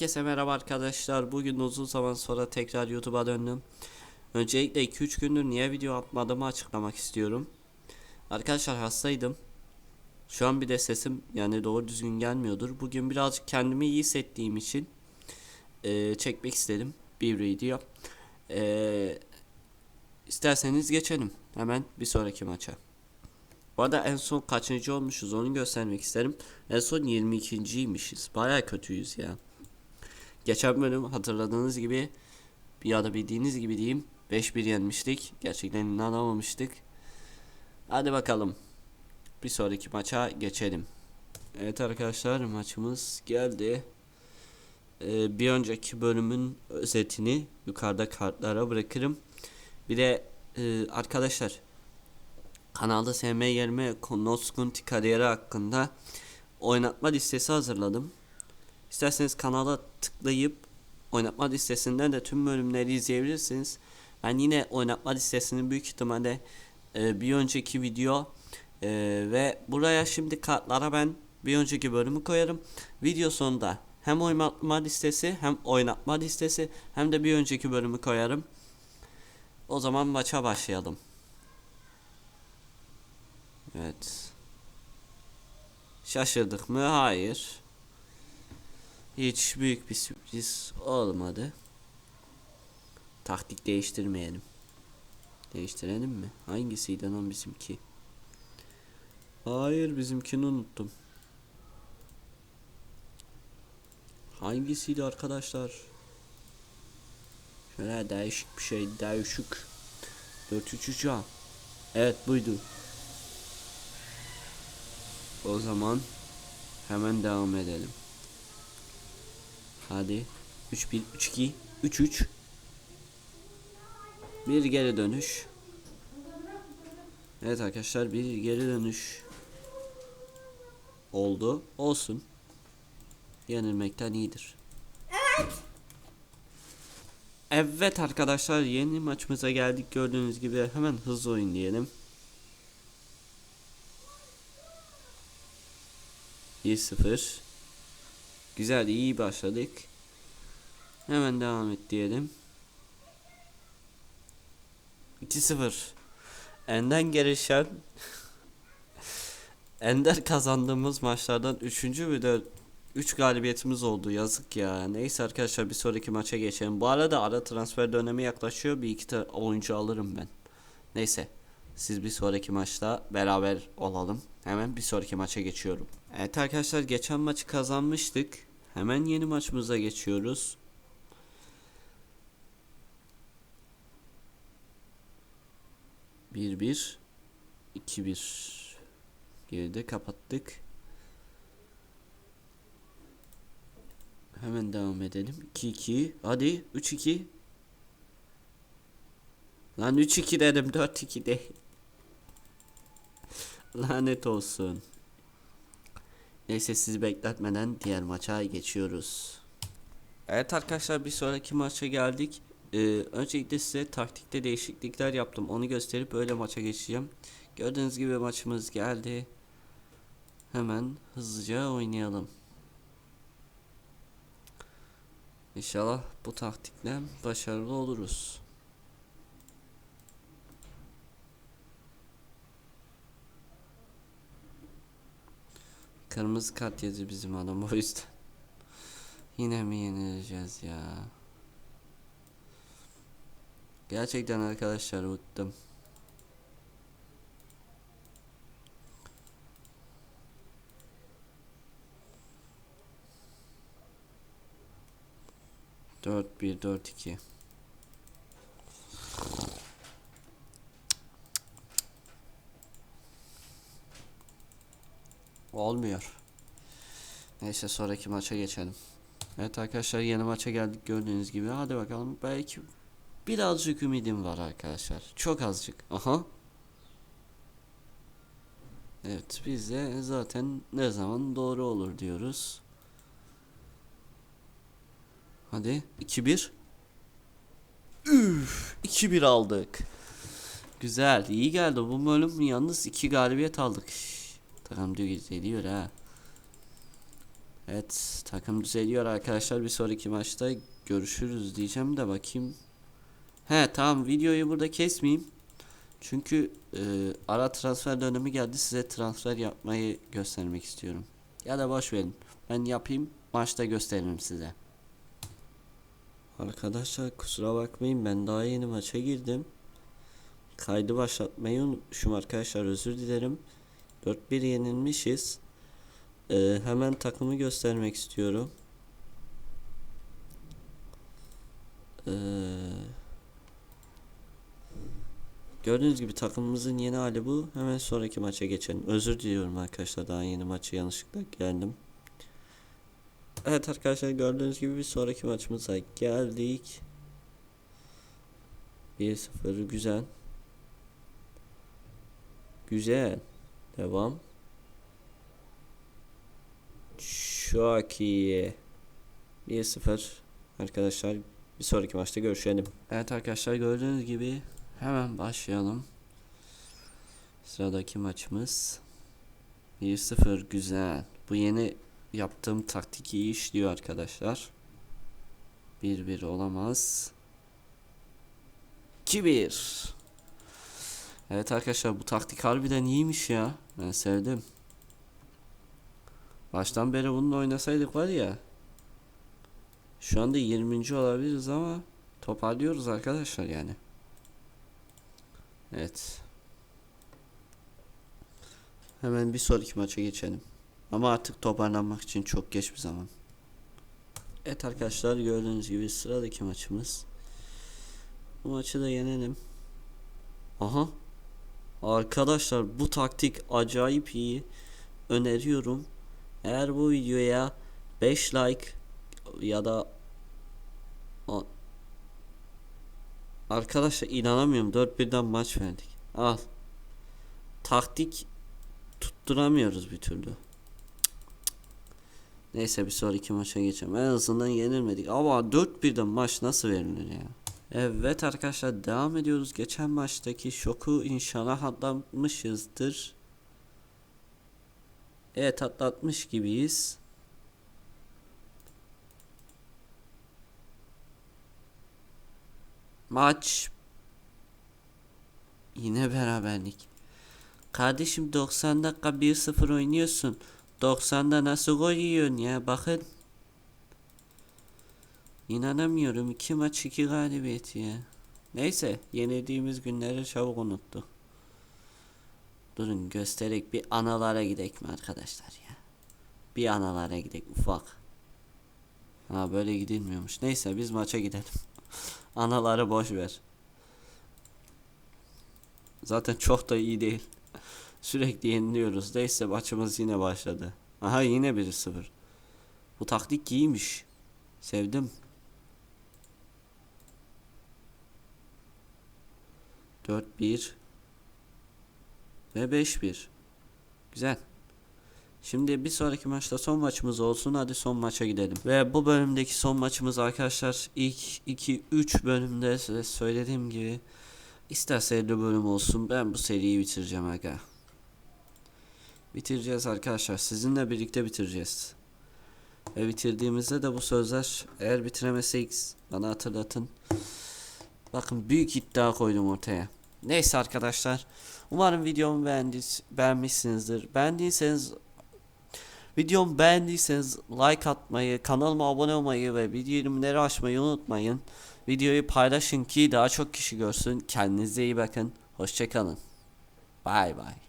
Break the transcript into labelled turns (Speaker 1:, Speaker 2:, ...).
Speaker 1: Herkese merhaba arkadaşlar. Bugün uzun zaman sonra tekrar YouTube'a döndüm. Öncelikle 2-3 gündür niye video atmadığımı açıklamak istiyorum. Arkadaşlar hastaydım. Şu an bir de sesim yani doğru düzgün gelmiyordur. Bugün birazcık kendimi iyi hissettiğim için eee, çekmek istedim bir video. Eee isterseniz geçelim hemen bir sonraki maça. Bu arada en son kaçıncı olmuşuz onu göstermek isterim. En son 22.ymişiz. Baya kötüyüz ya. Geçen bölüm hatırladığınız gibi ya da bildiğiniz gibi diyeyim 5-1 yenmiştik. Gerçekten inanamamıştık. Hadi bakalım. Bir sonraki maça geçelim. Evet arkadaşlar maçımız geldi. Ee, bir önceki bölümün özetini yukarıda kartlara bırakırım. Bir de e, arkadaşlar kanalda SM yerime Konoskunti kariyeri hakkında oynatma listesi hazırladım. İsterseniz kanala tıklayıp oynatma listesinden de tüm bölümleri izleyebilirsiniz. Ben yine oynatma listesini büyük ihtimalle e, bir önceki video e, ve buraya şimdi kartlara ben bir önceki bölümü koyarım. Video sonunda hem oynatma listesi hem oynatma listesi hem de bir önceki bölümü koyarım. O zaman maça başlayalım. Evet. Şaşırdık mı? Hayır. Hiç büyük bir sürpriz olmadı. Taktik değiştirmeyelim. Değiştirelim mi? Hangisiydi lan bizimki? Hayır bizimkini unuttum. Hangisiydi arkadaşlar? Şöyle değişik bir şey değişik. 4 3 Evet buydu. O zaman hemen devam edelim. Hadi. 3 1 3 2 3 3 Bir geri dönüş. Evet arkadaşlar bir geri dönüş oldu. Olsun. Yenilmekten iyidir. Evet. Evet arkadaşlar yeni maçımıza geldik gördüğünüz gibi hemen hızlı oyun diyelim. 1-0 Güzel iyi başladık. Hemen devam et diyelim. 2-0 Enden gelişen Ender kazandığımız maçlardan 3. ve de 3 galibiyetimiz oldu yazık ya. Neyse arkadaşlar bir sonraki maça geçelim. Bu arada ara transfer dönemi yaklaşıyor. Bir iki oyuncu alırım ben. Neyse. Siz bir sonraki maçta beraber olalım. Hemen bir sonraki maça geçiyorum. Evet arkadaşlar geçen maçı kazanmıştık. Hemen yeni maçımıza geçiyoruz. Bir bir, iki bir. Geride kapattık. Hemen devam edelim. 2-2. Hadi 3-2. Lan 3-2 dedim 4-2 değil. Lanet olsun. Neyse sizi bekletmeden diğer maça geçiyoruz. Evet arkadaşlar bir sonraki maça geldik. Ee, öncelikle size taktikte değişiklikler yaptım. Onu gösterip öyle maça geçeceğim. Gördüğünüz gibi maçımız geldi. Hemen hızlıca oynayalım. İnşallah bu taktikle başarılı oluruz. Kırmızı kart yedi bizim adam o yüzden. Yine mi yenileceğiz ya? Gerçekten arkadaşlar bıktım. Dört bir dört iki. Olmuyor. Neyse sonraki maça geçelim. Evet arkadaşlar yeni maça geldik gördüğünüz gibi. Hadi bakalım belki birazcık ümidim var arkadaşlar. Çok azıcık. Aha. Evet biz de zaten ne zaman doğru olur diyoruz. Hadi 2-1. Üf 2-1 aldık. Güzel iyi geldi bu bölüm yalnız 2 galibiyet aldık. Tamam diyor geliyor ha. Evet takım düzeliyor arkadaşlar. Bir sonraki maçta görüşürüz diyeceğim de bakayım. He tamam videoyu burada kesmeyeyim. Çünkü e, ara transfer dönemi geldi. Size transfer yapmayı göstermek istiyorum. Ya da boş verin. Ben yapayım. Maçta gösteririm size. Arkadaşlar kusura bakmayın ben daha yeni maça girdim. Kaydı başlatmayı unutmuşum arkadaşlar özür dilerim. 4-1 yenilmişiz. Ee, hemen takımı göstermek istiyorum. Ee, gördüğünüz gibi takımımızın yeni hali bu. Hemen sonraki maça geçelim. Özür diliyorum arkadaşlar daha yeni maça yanlışlıkla geldim. Evet arkadaşlar gördüğünüz gibi bir sonraki maçımıza geldik. 1-0 güzel. Güzel. Devam. Çok iyi. 1-0 arkadaşlar. Bir sonraki maçta görüşelim. Evet arkadaşlar gördüğünüz gibi hemen başlayalım. Sıradaki maçımız 1-0 güzel. Bu yeni yaptığım taktik iyi işliyor arkadaşlar. 1-1 olamaz. 2-1. Evet arkadaşlar bu taktik harbiden iyiymiş ya. Ben sevdim. Baştan beri bununla oynasaydık var ya. Şu anda 20. olabiliriz ama toparlıyoruz arkadaşlar yani. Evet. Hemen bir sonraki maça geçelim. Ama artık toparlanmak için çok geç bir zaman. Evet arkadaşlar gördüğünüz gibi sıradaki maçımız. Bu maçı da yenelim. Aha. Arkadaşlar bu taktik acayip iyi. Öneriyorum. Eğer bu videoya 5 like ya da Arkadaşlar inanamıyorum 4-1'den maç verdik. Al. Taktik tutturamıyoruz bir türlü. Neyse bir sonraki maça geçelim. En azından yenilmedik. Ama 4-1'den maç nasıl verilir ya? Evet arkadaşlar devam ediyoruz. Geçen maçtaki şoku inşallah atlatmışızdır. Evet atlatmış gibiyiz. Maç yine beraberlik. Kardeşim 90 dakika 1-0 oynuyorsun. 90'da nasıl gol yiyorsun ya bakın. İnanamıyorum iki maç iki galibiyet ya. Neyse yenildiğimiz günleri çabuk unuttuk. Durun göstererek bir analara gidek mi arkadaşlar ya. Bir analara gidek ufak. Ha böyle gidilmiyormuş. Neyse biz maça gidelim. Anaları boş ver. Zaten çok da iyi değil. Sürekli yeniliyoruz. Neyse maçımız yine başladı. Aha yine 1-0. Bu taktik iyiymiş. Sevdim. 4-1 ve 5-1. Güzel. Şimdi bir sonraki maçta son maçımız olsun. Hadi son maça gidelim. Ve bu bölümdeki son maçımız arkadaşlar ilk 2-3 bölümde size söylediğim gibi isterse 50 bölüm olsun. Ben bu seriyi bitireceğim aga. Bitireceğiz arkadaşlar. Sizinle birlikte bitireceğiz. Ve bitirdiğimizde de bu sözler eğer bitiremezsek bana hatırlatın. Bakın büyük iddia koydum ortaya. Neyse arkadaşlar. Umarım videomu beğendiniz, beğenmişsinizdir. Beğendiyseniz videomu beğendiyseniz like atmayı, kanalıma abone olmayı ve bildirimleri açmayı unutmayın. Videoyu paylaşın ki daha çok kişi görsün. Kendinize iyi bakın. Hoşçakalın. Bay bay.